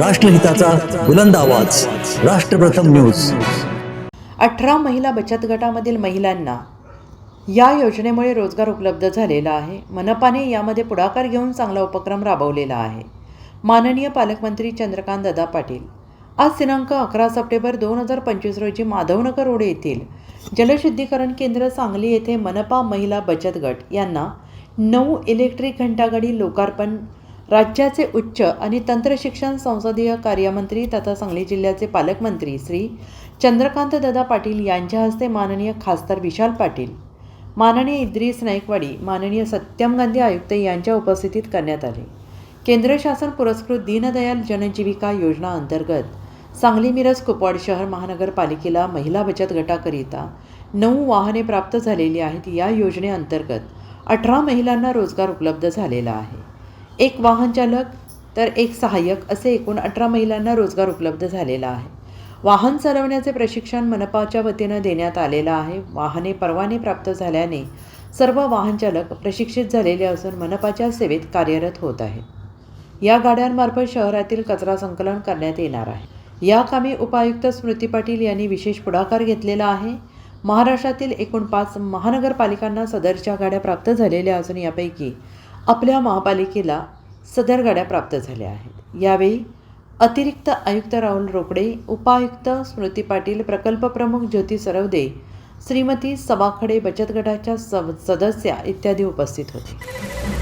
राष्ट्रहिताचा बुलंद आवाज. राष्ट्रप्रथम न्यूज. अठरा महिला बचत गटामधील महिलांना या योजनेमुळे रोजगार उपलब्ध झालेला आहे. मनपाने यामध्ये पुढाकार घेऊन चांगला उपक्रम राबवलेला आहे. माननीय पालकमंत्री चंद्रकांत दादा पाटील. आज दिनांक अकरा सप्टेंबर दोन हजार पंचवीस रोजी माधवनगर रोड येथील जलशुद्धीकरण केंद्र सांगली येथे मनपा महिला बचत गट यांना नऊ इलेक्ट्रिक घंटागाडी लोकार्पण राज्याचे उच्च आणि तंत्रशिक्षण संसदीय कार्यमंत्री तथा सांगली जिल्ह्याचे पालकमंत्री श्री चंद्रकांत दादा पाटील यांच्या हस्ते माननीय खासदार विशाल पाटील माननीय इद्रिस नाईकवाडी माननीय सत्यम गांधी आयुक्त यांच्या उपस्थितीत करण्यात आले. केंद्र शासन पुरस्कृत दीनदयाल जनजीविका योजना अंतर्गत सांगली मिरज कुपवाड शहर महानगरपालिकेला महिला बचत गटाकरिता नऊ वाहने प्राप्त झालेली आहेत. या योजनेअंतर्गत अठरा महिलांना रोजगार उपलब्ध झालेला आहे. एक वाहनचालक तर एक सहाय्यक असे एकूण अठरा महिलांना रोजगार उपलब्ध झालेला आहे. वाहन चालवण्याचे प्रशिक्षण मनपाच्या वतीनं देण्यात आलेलं आहे. वाहने परवाने प्राप्त झाल्याने सर्व वाहनचालक प्रशिक्षित झालेले असून मनपाच्या सेवेत कार्यरत होत आहेत. या गाड्यांमार्फत शहरातील कचरा संकलन करण्यात येणार आहे. या कामी उपायुक्त स्मृती पाटील यांनी विशेष पुढाकार घेतलेला आहे. महाराष्ट्रातील एकूण पाच महानगरपालिकांना सदरच्या गाड्या प्राप्त झालेल्या असून यापैकी आपल्या महापालिकेला सदर गाड्या प्राप्त झाल्या आहेत. यावेळी अतिरिक्त आयुक्त राहुल रोकडे उपायुक्त स्मृती पाटील प्रकल्प प्रमुख ज्योती सरवदे श्रीमती सभाखडे बचत गटाच्या सदस्या इत्यादी उपस्थित होते.